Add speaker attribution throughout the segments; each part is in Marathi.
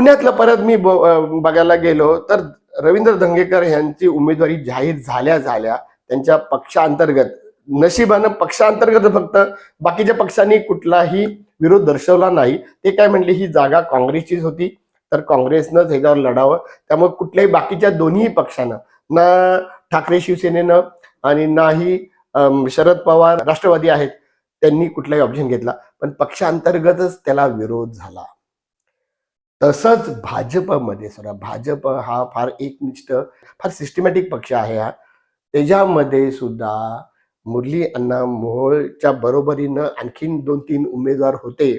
Speaker 1: पुण्यातलं परत मी ब- बघायला गेलो तर रवींद्र धंगेकर यांची उमेदवारी जाहीर झाल्या झाल्या त्यांच्या पक्षांतर्गत. नशिबानं पक्षांतर्गत फक्त बाकीच्या पक्षांनी कुठलाही विरोध दर्शवला नाही. ते काय म्हणले ही जागा काँग्रेसचीच होती तर काँग्रेसनंच ह्याच्यावर लढावं. त्यामुळे कुठल्याही बाकीच्या दोन्ही पक्षानं ना ठाकरे शिवसेनेनं आणि नाही शरद पवार राष्ट्रवादी आहेत त्यांनी कुठलाही ऑप्शन घेतला. पण पक्षांतर्गतच त्याला विरोध झाला. तसंच भाजपमध्ये सुद्धा भाजप हा फार एकनिष्ठ फार सिस्टमॅटिक पक्ष आहे हा. त्याच्यामध्ये सुद्धा मुरली अण्णा मोहोळच्या बरोबरीनं आणखीन दोन तीन उमेदवार होते.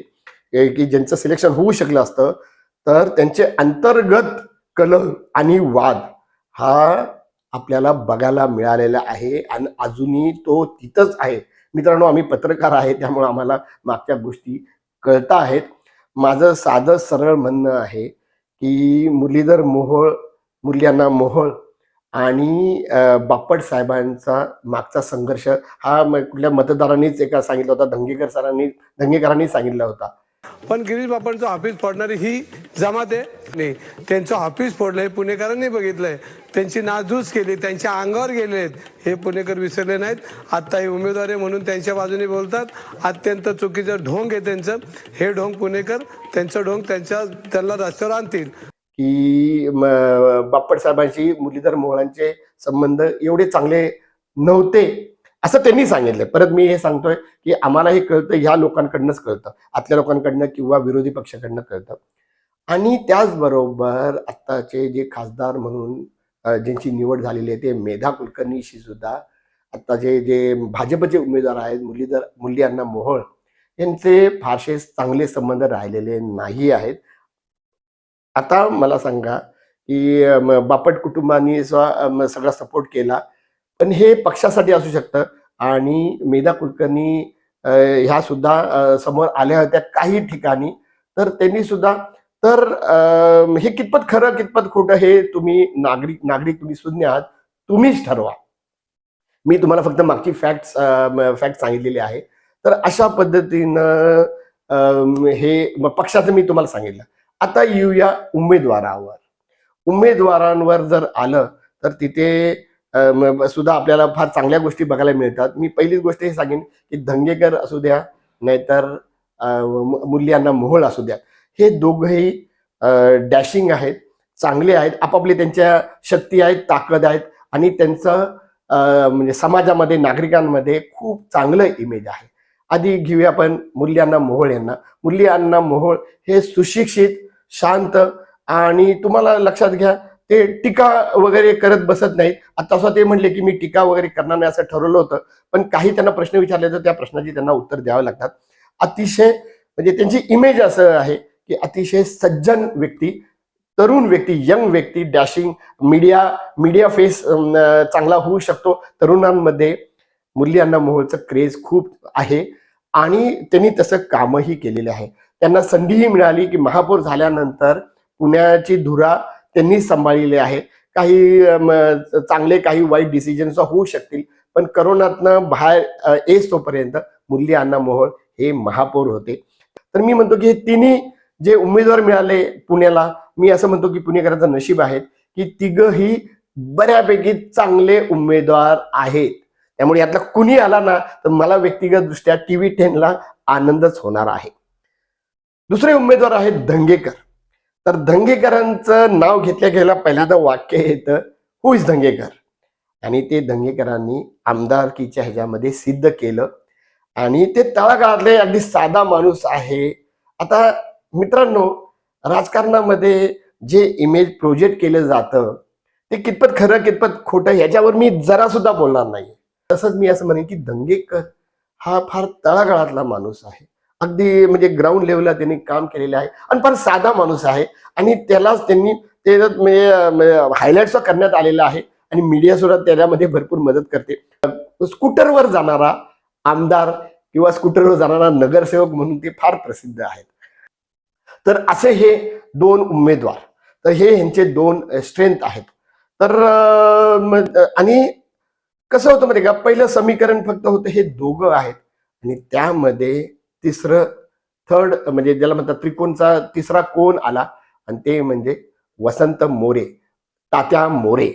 Speaker 1: की ज्यांचं सिलेक्शन होऊ शकलं असतं तर त्यांचे अंतर्गत कल आणि वाद हा आपल्याला बघायला मिळालेला आहे आणि अजूनही तो तिथंच आहे. मित्रांनो आम्ही पत्रकार आहे त्यामुळे आम्हाला मागच्या गोष्टी कळता आहेत. माझं साधं सरळ म्हणणं आहे की मुरलीधर मोहोळ मुल्यांना मोहोळ आणि बापट साहेबांचा मागचा संघर्ष हा कुठल्या मतदारांनीच एका सांगितला होता धंगेकर सरांनी धंगेकरांनी सांगितला होता.
Speaker 2: पण गिरीश बापटचं ऑफिस फोडणारी ही जमात आहे. नाही त्यांचं ऑफिस फोडलंय पुणेकरांनी बघितलंय. त्यांची नासधूस केली त्यांच्या अंगावर गेलेत. हे पुणेकर विसरले नाहीत. आता हे उमेदवार म्हणून त्यांच्या बाजूने बोलतात. अत्यंत चुकीचं ढोंग आहे त्यांचं. हे ढोंग पुणेकर त्यांचं ढोंग त्यांच्या त्यांना रस्त्यावर आणतील.
Speaker 1: की म- साहेबांशी मुरलीधर मोहळांचे संबंध एवढे चांगले नव्हते असं त्यांनी सांगितलं. परत मी हे सांगतोय की आम्हाला हे कळतं ह्या लोकांकडनंच कळतं. आतल्या लोकांकडनं किंवा विरोधी पक्षाकडनं कळतं. आणि त्याचबरोबर आत्ताचे जे खासदार म्हणून ज्यांची निवड झालेली आहे ते मेधा कुलकर्णीशी सुद्धा आता जे भाजपचे उमेदवार आहेत मुरलीधर मुरली अण्णा मोहोळ यांचे फारसे चांगले संबंध राहिलेले नाही आहेत. आता मला सांगा की बापट कुटुंबाने स्व- सगळा सपोर्ट केला पण हे पक्षासाठी असू शकतं आणि मेधा कुलकर्णी ह्या सुद्धा समोर आल्या होत्या काही ठिकाणी तर त्यांनी सुद्धा तर हे कितपत खरं कितपत खोटं हे तुम्ही नागरिक नागरिक तुम्ही सुज्ञ आहात तुम्हीच ठरवा. मी तुम्हाला फक्त मागची फॅक्ट फॅक्ट सांगितलेली आहे. तर अशा पद्धतीनं हे पक्षाचं मी तुम्हाला सांगितलं. आता येऊया उमेदवारावर. उमेदवारांवर जर आलं तर तिथे सुद्धा आपल्याला फार चांगल्या गोष्टी बघायला मिळतात. मी पहिलीच गोष्ट हे सांगेन की धंगेकर असू द्या नाहीतर अम, मुल्यांना मोहोळ असू द्या. हे दोघंही डॅशिंग आहेत चांगले आहेत आपापले त्यांच्या शक्ती आहेत ताकद आहेत आणि त्यांचं म्हणजे समाजामध्ये नागरिकांमध्ये खूप चांगलं इमेज आहे. आधी घेऊया आपण मुल्यांना मोहोळ यांना. मुल्ली मोहोळ हे सुशिक्षित शांत आणि तुम्हाला लक्षात घ्या ते टीका वगैरे करत बसत नाहीत. आता असं ते म्हणले की मी टीका वगैरे करणार नाही असं ठरवलं होतं पण काही त्यांना प्रश्न विचारले तर त्या प्रश्नाची त्यांना उत्तर द्यावं लागतात. अतिशय म्हणजे त्यांची इमेज असं आहे. की अतिशय सज्जन व्यक्ती तरुण व्यक्ती यंग व्यक्ती डॅशिंग मीडिया मीडिया फेस चांगला होऊ शकतो. तरुणांमध्ये मुल्यांना मोहोळचं क्रेज खूप आहे आणि त्यांनी तसं कामही केलेले आहे. त्यांना संधीही मिळाली की महापौर झाल्यानंतर पुण्याची धुरा त्यांनी सांभाळलेली आहे. काही चांगले काही वाईट डिसिजन होऊ शकतील पण करोनातनं बाहेर अ, तोपर्यंत मुरली अण्णा मोहोळ हे महापौर होते. तर मी म्हणतो की हे तिन्ही जे उमेदवार मिळाले पुण्याला मी असं म्हणतो की पुणेकरांचं नशीब आहे की तिघही बऱ्यापैकी चांगले उमेदवार आहेत. त्यामुळे यातला कुणी आला ना तर मला व्यक्तिगत दृष्ट्या टीव्ही टेनला आनंदच होणार आहे. दुसरे उमेदवार आहेत धंगेकर. तर धंगेकरांचं नाव घेतल्या गेल्या पहिल्यांदा वाक्य येतं हु इज धंगेकर? आणि ते धंगेकरांनी आमदारकीच्या ह्याच्यामध्ये सिद्ध केलं. आणि ते तळागाळातले अगदी साधा माणूस आहे. आता मित्रांनो राजकारणामध्ये जे इमेज प्रोजेक्ट केलं जातं ते कितपत खरं कितपत खोटं ह्याच्यावर मी जरा सुद्धा बोलणार नाही. तसंच मी असं म्हणेन की दंगेकर हा फार तळागाळातला माणूस आहे. अगदी म्हणजे ग्राउंड लेवलला त्यांनी काम केलेले आहे आणि फार साधा माणूस आहे आणि त्यालाच त्यांनी ते हायलाइट म्हणजे, म्हणजे करण्यात आलेलं आहे आणि मीडिया सुद्धा त्याच्यामध्ये भरपूर मदत करते. स्कूटरवर जाणारा आमदार किंवा स्कूटरवर जाणारा नगरसेवक म्हणून ते फार प्रसिद्ध आहेत. तर असे हे दोन उमेदवार तर हे यांचे दोन स्ट्रेंथ आहेत. तर आणि कसं होतं माहिती का? पहिलं समीकरण फक्त होतं हे दोघं आहेत. आणि त्यामध्ये तिसरं थर्ड म्हणजे ज्याला म्हणतात त्रिकोणचा तिसरा कोण आला? आणि ते म्हणजे वसंत मोरे तात्या मोरे.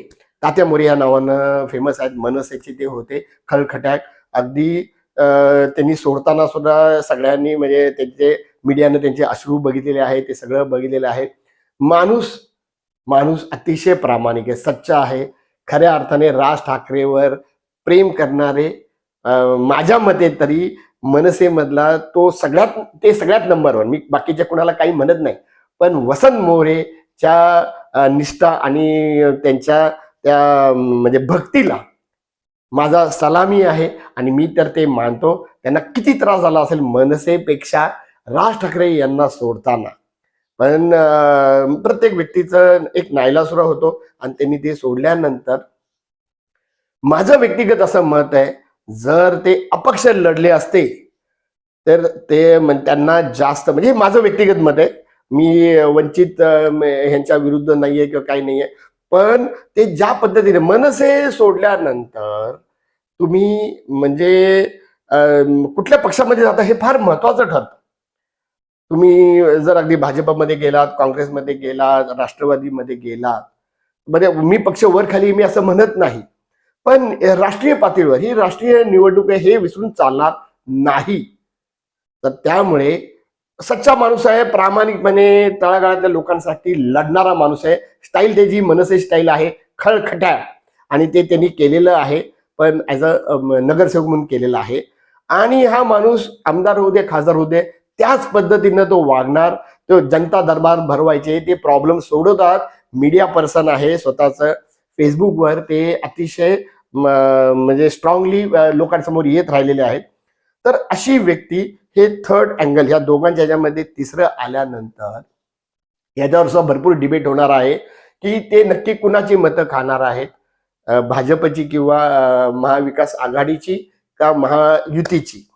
Speaker 1: तात्या मोरे या नावानं फेमस आहेत. मनसेचे ते होते खलखट्याक. अगदी त्यांनी सोडताना सुद्धा सगळ्यांनी म्हणजे त्यांचे मीडियानं त्यांचे अश्रू बघितलेले आहे ते सगळं बघितलेलं आहे. माणूस माणूस अतिशय प्रामाणिक आहे सच्चा आहे. खऱ्या अर्थाने राज ठाकरेवर प्रेम करणारे माझ्या मते तरी मनसेमधला तो सगळ्यात ते सगळ्यात नंबर वन मी बाकीच्या कुणाला काही म्हणत नाही. पण वसंत मोरेच्या निष्ठा आणि त्यांच्या त्या म्हणजे भक्तीला माझा सलामी आहे आणि मी तर ते मानतो. त्यांना किती त्रास झाला असेल मनसेपेक्षा राज ठाकरे यांना सोडताना. पण प्रत्येक व्यक्तीचं एक नायलासुरा होतो आणि त्यांनी ते सोडल्यानंतर माझं व्यक्तिगत असं मत आहे जर ते अपक्ष लढले असते तर ते त्यांना जास्त म्हणजे माझं व्यक्तिगत मत आहे. मी वंचित ह्यांच्या विरुद्ध नाहीये किंवा काही नाहीये. पण ते ज्या पद्धतीने मनसे सोडल्यानंतर तुम्ही म्हणजे कुठल्या पक्षामध्ये जाता हे फार महत्वाचं ठरतं. तुम्ही जर अगदी भाजपमध्ये गेलात काँग्रेसमध्ये गेलात राष्ट्रवादीमध्ये गेलात म्हणजे मी पक्ष वर खाली मी असं म्हणत नाही. पण राष्ट्रीय पातळीवर ही राष्ट्रीय निवडणूक आहे हे विसरून चालणार नाही. तर त्यामुळे सच्चा माणूस आहे प्रामाणिकपणे तळागाळातल्या लोकांसाठी लढणारा माणूस आहे. स्टाईल त्याची मनसे स्टाईल आहे खळखट्या. आणि ते त्यांनी केलेलं आहे पण ॲज अ नगरसेवक म्हणून केलेलं आहे. आणि हा माणूस आमदार होऊ दे खासदार होऊ दे त्याच पद्धतीनं तो वागणार तो जनता दरबार भरवायचे ते प्रॉब्लेम सोडवतात. मीडिया पर्सन आहे स्वतःच. फेसबुकवर ते अतिशय म्हणजे स्ट्रॉंगली लोकांसमोर येत राहिलेले आहेत. तर अशी व्यक्ती हे थर्ड अँगल ह्या दोघांच्या ह्याच्यामध्ये तिसरं आल्यानंतर याच्यावर सुद्धा भरपूर डिबेट होणार आहे की ते नक्की कुणाची मतं खाणार आहेत? भाजपची किंवा महाविकास आघाडीची का महायुतीची?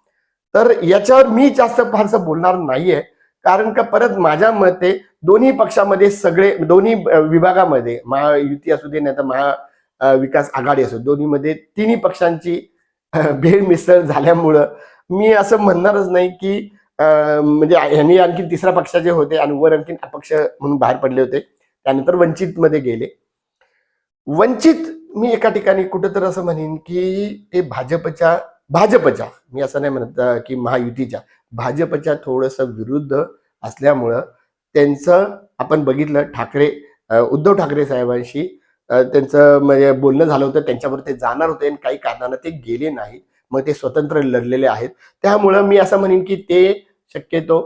Speaker 1: तर याच्यावर मी जास्त फारसं बोलणार नाहीये. कारण का परत माझ्या मते दोन्ही पक्षामध्ये सगळे दोन्ही विभागामध्ये महायुती असू दे नाही तर महा विकास आघाडी असू दोन्हीमध्ये तिन्ही पक्षांची भेळ मिसळ झाल्यामुळं मी असं म्हणणारच नाही की अं, म्हणजे ह्यांनी आणखी तिसऱ्या पक्षाचे होते आणि वर आणखी अपक्ष म्हणून बाहेर पडले होते त्यानंतर वंचित मध्ये गेले. वंचित मी एका ठिकाणी कुठंतर असं म्हणेन की ते भाजपच्या भाजपच्या मी असं नाही म्हणत की महायुतीच्या. भाजपच्या थोडस विरुद्ध असल्यामुळं त्यांचं आपण बघितलं ठाकरे उद्धव ठाकरे साहेबांशी त्यांचं म्हणजे बोलणं झालं होतं त्यांच्यावर ते जाणार होते आणि काही कारणानं ते गेले नाहीत. मग ते स्वतंत्र लढलेले आहेत. त्यामुळं मी असं म्हणेन की ते शक्यतो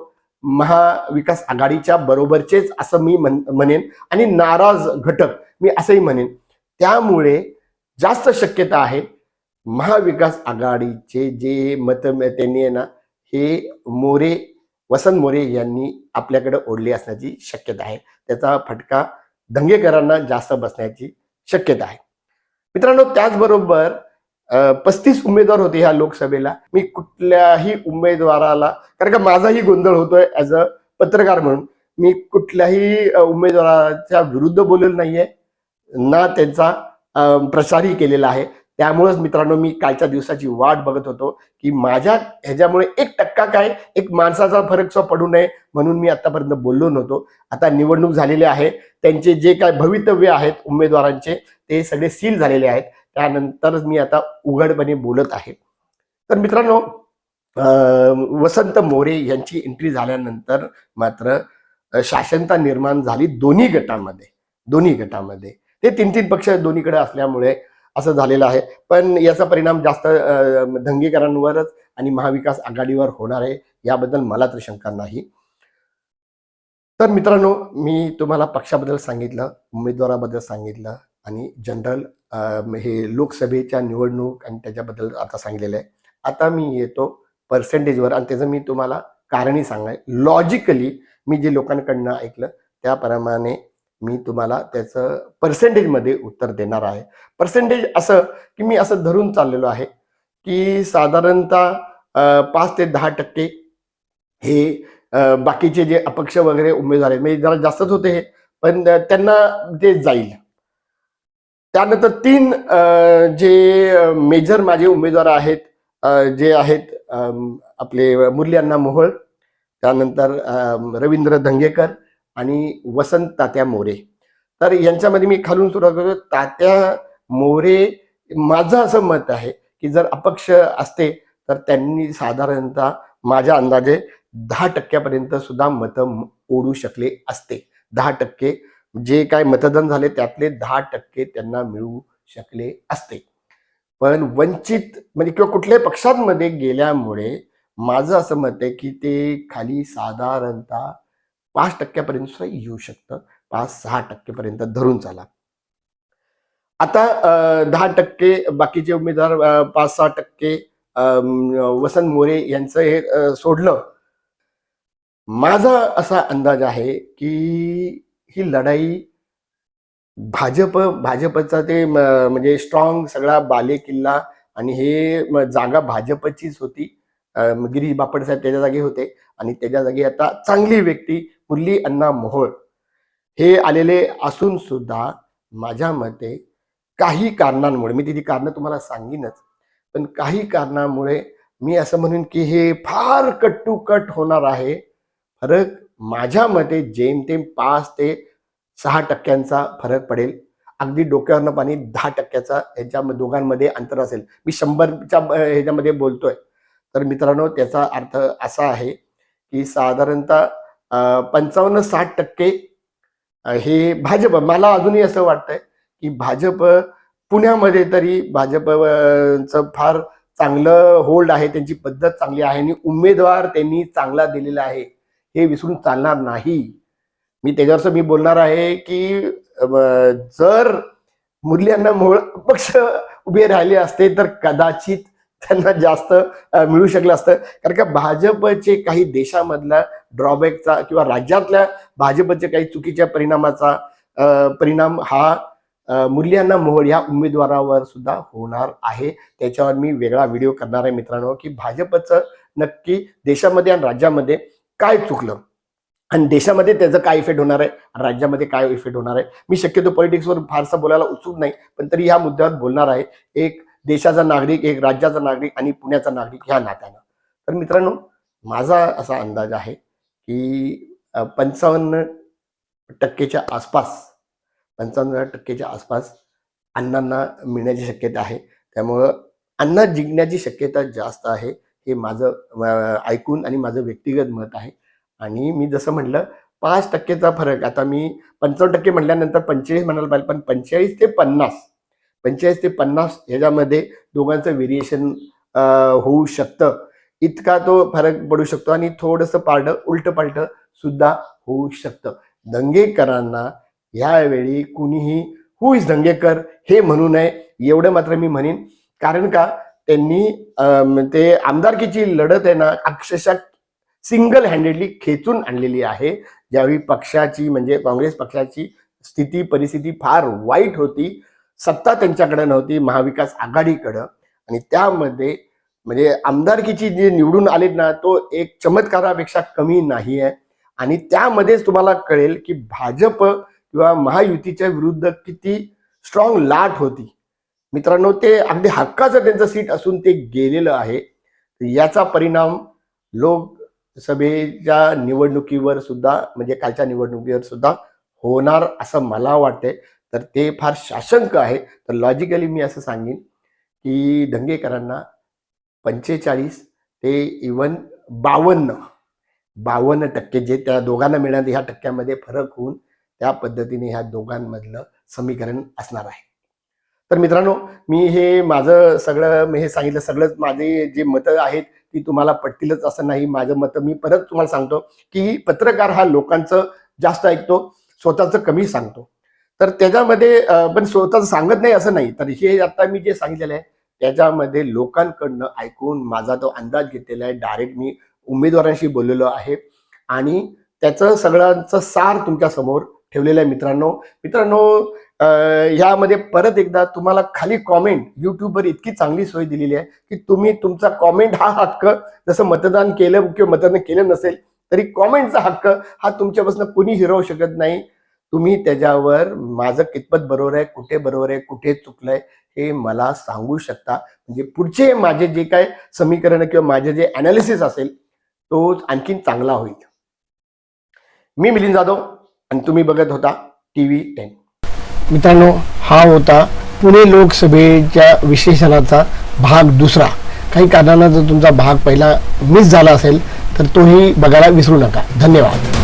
Speaker 1: महाविकास आघाडीच्या बरोबरचेच असं मी म्हण म्हणेन. आणि नाराज घटक मी असंही म्हणेन. त्यामुळे जास्त शक्यता आहे महाविकास आघाडीचे जे मत त्यांनी आहे ना हे मोरे वसंत मोरे यांनी आपल्याकडे ओढले असण्याची शक्यता आहे. त्याचा फटका दंगेकरांना जास्त बसण्याची शक्यता आहे. मित्रांनो त्याचबरोबर पस्तीस उमेदवार होते ह्या लोकसभेला. मी कुठल्याही उमेदवाराला कारण का माझाही गोंधळ होतोय ऍज अ पत्रकार म्हणून. मी कुठल्याही उमेदवाराच्या विरुद्ध बोललेलो नाहीये. ना त्यांचा प्रसारही प्रचारही केलेला आहे. त्यामुळेच मित्रांनो मी कालच्या दिवसाची वाट बघत होतो की माझ्या ह्याच्यामुळे एक टक्का काय? एक माणसाचा फरक सुद्धा पडू नये म्हणून मी आतापर्यंत बोललो नव्हतो. आता निवडणूक झालेली आहे. त्यांचे जे काय भवितव्य आहेत उमेदवारांचे ते सगळे सील झालेले आहेत. त्यानंतरच मी आता उघडपणे बोलत आहे. तर मित्रांनो वसंत मोरे यांची एंट्री झाल्यानंतर मात्र शासनता निर्माण झाली दोन्ही गटामध्ये. दोन्ही गटामध्ये. ते तीन तीन पक्ष दोन्हीकडे असल्यामुळे असं झालेलं आहे. पण याचा परिणाम जास्त अं, दंगेकरांवरच आणि महाविकास आघाडीवर होणार आहे याबद्दल मला तर शंका नाही. तर मित्रांनो मी तुम्हाला पक्षाबद्दल सांगितलं उमेदवाराबद्दल सांगितलं आणि जनरल हे लोकसभेच्या निवडणूक आणि त्याच्याबद्दल आता सांगितलेलं आहे. आता मी येतो पर्सेंटेजवर आणि त्याचं मी तुम्हाला कारणही सांगाय लॉजिकली मी जे लोकांकडनं ऐकलं त्याप्रमाणे मी तुम्हाला त्याचं पर्सेंटेजमध्ये उत्तर देणार आहे. पर्सेंटेज असं की मी असं धरून चाललेलो आहे की साधारणतः पाच ते दहा टक्के हे बाकीचे जे अपक्ष वगैरे उमेदवार आहेत म्हणजे जरा जास्तच होते हे पण त्यांना ते जाईल. त्यानंतर तीन जे मेजर माझे उमेदवार आहेत जे आहेत आपले मुरली अण्णा मोहोळ त्यानंतर रवींद्र धंगेकर आणि वसंत तात्या मोरे. तर यांच्यामध्ये मी खालून सुरुवात करतो. तात्या मोरे माझं असं मत आहे की जर अपक्ष असते तर त्यांनी साधारणतः माझ्या अंदाजे दहा टक्क्यापर्यंत सुद्धा मतं ओढू शकले असते. दहा टक्के जे काय मतदान झाले त्यातले दहा टक्के त्यांना मिळू शकले असते. पण वंचित म्हणजे किंवा कुठल्याही पक्षांमध्ये गेल्यामुळे माझं असं मत आहे की ते खाली साधारणतः पाच टक्क्यापर्यंत सुद्धा येऊ शकतं. पाच सहा टक्केपर्यंत धरून चाला. आता दहा टक्के बाकीचे उमेदवार पाच सहा टक्के अं, वसंत मोरे यांचं हे सोडलं. माझा असा अंदाज आहे की ही लढाई भाजप भाजपचा ते म्हणजे स्ट्रॉंग सगळा बाले किल्ला आणि हे जागा भाजपचीच होती. गिरीश बापट साहेब त्याच्या जागी होते आणि त्याच्या जागी आता चांगली व्यक्ती पुल्ली अण्णा मोहोळ हे आलेले असून सुद्धा माझ्या मते काही कारणांमुळे मी तिथे कारणं तुम्हाला सांगीनच पण काही कारणामुळे मी असं म्हणेन की हे फार कट टू कट होणार आहे. फरक माझ्या मते जेमतेम पाच ते सहा टक्क्यांचा फरक पडेल. अगदी डोक्यावरनं पाणी दहा टक्क्याचा ह्याच्या दोघांमध्ये अंतर असेल. मी शंभरच्या ह्याच्यामध्ये बोलतोय. तर मित्रांनो त्याचा अर्थ असा आहे की साधारणतः पंचावन्न साठ टक्के हे भाजप मला अजूनही असं वाटतंय की भाजप पुण्यामध्ये तरी भाजपचं फार चांगलं होल्ड आहे त्यांची पद्धत चांगली आहे आणि उमेदवार त्यांनी चांगला दिलेला आहे हे विसरून चालणार नाही. मी त्याच्यावर मी बोलणार आहे की जर मुरल्यांना मूळ पक्ष उभे राहिले असते तर कदाचित त्यांना जास्त मिळू शकलं असतं. कारण का भाजपचे काही देशामधल्या ड्रॉबॅकचा किंवा राज्यातल्या भाजपचे काही चुकीच्या परिणामाचा परिणाम हा मूल्यांना मोहळ या उमेदवारावर सुद्धा होणार आहे. त्याच्यावर मी वेगळा व्हिडिओ करणार आहे मित्रांनो की भाजपचं नक्की देशामध्ये आणि राज्यामध्ये काय चुकलं. आणि देशामध्ये त्याचं काय इफेक्ट होणार आहे? राज्यामध्ये काय इफेक्ट होणार आहे? मी शक्यतो पॉलिटिक्सवर फारसा बोलायला उत्सुक नाही पण तरी या मुद्द्यावर बोलणार आहे. एक देशाचा नागरिक एक राज्याचा नागरिक आणि पुण्याचा नागरिक ह्या नात्यानं. तर मित्रांनो माझा असा अंदाज आहे की पंचावन्न टक्केच्या आसपास पंचावन्न टक्केच्या आसपास अण्णांना मिळण्याची शक्यता आहे. त्यामुळं अण्णा जिंकण्याची शक्यता जास्त आहे हे माझं ऐकून आणि माझं व्यक्तिगत मत आहे. आणि मी जसं म्हटलं पाच टक्केचा फरक आता मी पंचावन्न टक्के म्हटल्यानंतर पंचेचाळीस म्हणायला पाहिजे पण पंचेचाळीस ते पन्नास पंचेचाळीस ते पन्नास ह्याच्यामध्ये दोघांचं व्हेरिएशन होऊ शकतं. इतका तो फरक पडू शकतो आणि थोडंसं पारडं उलट पालट सुद्धा होऊ शकतं. दंगेकरांना ह्यावेळी कुणीही हु इज दंगेकर? हे म्हणू नये. एवढं मात्र मी म्हणेन. कारण का? त्यांनी ते आमदारकीची लढत आहे ना अक्षरशः सिंगल हँडेडली खेचून आणलेली आहे. ज्यावेळी पक्षाची म्हणजे काँग्रेस पक्षाची स्थिती परिस्थिती फार वाईट होती सत्ता त्यांच्याकडे नव्हती महाविकास आघाडीकडं. आणि त्यामध्ये म्हणजे आमदारकीची जे निवडून आले ना तो एक चमत्कारापेक्षा कमी नाही आहे. आणि त्यामध्येच तुम्हाला कळेल की भाजप किंवा महायुतीच्या विरुद्ध किती स्ट्रॉंग लाट होती. मित्रांनो ते अगदी हक्काचं त्यांचं सीट असून ते गेलेलं आहे. याचा परिणाम लोकसभेच्या निवडणुकीवर सुद्धा म्हणजे कालच्या निवडणुकीवर सुद्धा होणार असं मला वाटतंय. तर ते फार साशंक आहे. तर लॉजिकली मी असं सांगेन की दंगेकरांना पंचेचाळीस ते इवन बावन्न बावन्न टक्के जे त्या दोघांना मिळणार ह्या टक्क्यामध्ये फरक होऊन त्या पद्धतीने ह्या दोघांमधलं समीकरण असणार आहे. तर मित्रांनो मी हे माझं सगळं मी हे सांगितलं सगळंच माझे जे मतं आहेत ती तुम्हाला पटतीलच असं नाही. माझं मतं मी परत तुम्हाला सांगतो की पत्रकार हा लोकांचं जास्त ऐकतो स्वतःचं कमी सांगतो. तर त्याच्यामध्ये पण स्वतः सांगत नाही असं नाही. तर हे आता मी जे सांगितलेलं आहे त्याच्यामध्ये लोकांकडनं ऐकून माझा तो अंदाज घेतलेला आहे. डायरेक्ट मी उमेदवारांशी बोललेलो आहे. आणि त्याचं सगळ्यांचं सार तुमच्यासमोर ठेवलेलं आहे मित्रांनो. मित्रांनो यामध्ये ह्यामध्ये परत एकदा तुम्हाला खाली कॉमेंट युट्यूबवर इतकी चांगली सोय दिलेली आहे की तुम्ही तुमचा कॉमेंट हा हक्क जसं मतदान केलं किंवा मतदान केलं नसेल तरी कॉमेंटचा हक्क हा तुमच्यापासून कुणी हिरवू शकत नाही. तुम्ही त्याच्यावर माझं कितपत बरोबर आहे कुठे बरोबर आहे कुठे चुकलंय हे मला सांगू शकता. म्हणजे पुढचे माझे जे काय समीकरण किंवा माझे जे अनालिसिस असेल तो आणखीन चांगला होईल. मी मिलिंद जाधव
Speaker 3: आणि तुम्ही बघत होता टी व्ही टेन
Speaker 1: मित्रांनो हा होता पुणे लोकसभेच्या विश्लेषणाचा भाग दुसरा. काही कारणानं जर तुमचा भाग पहिला मिस झाला असेल तर तोही बघायला विसरू नका. धन्यवाद.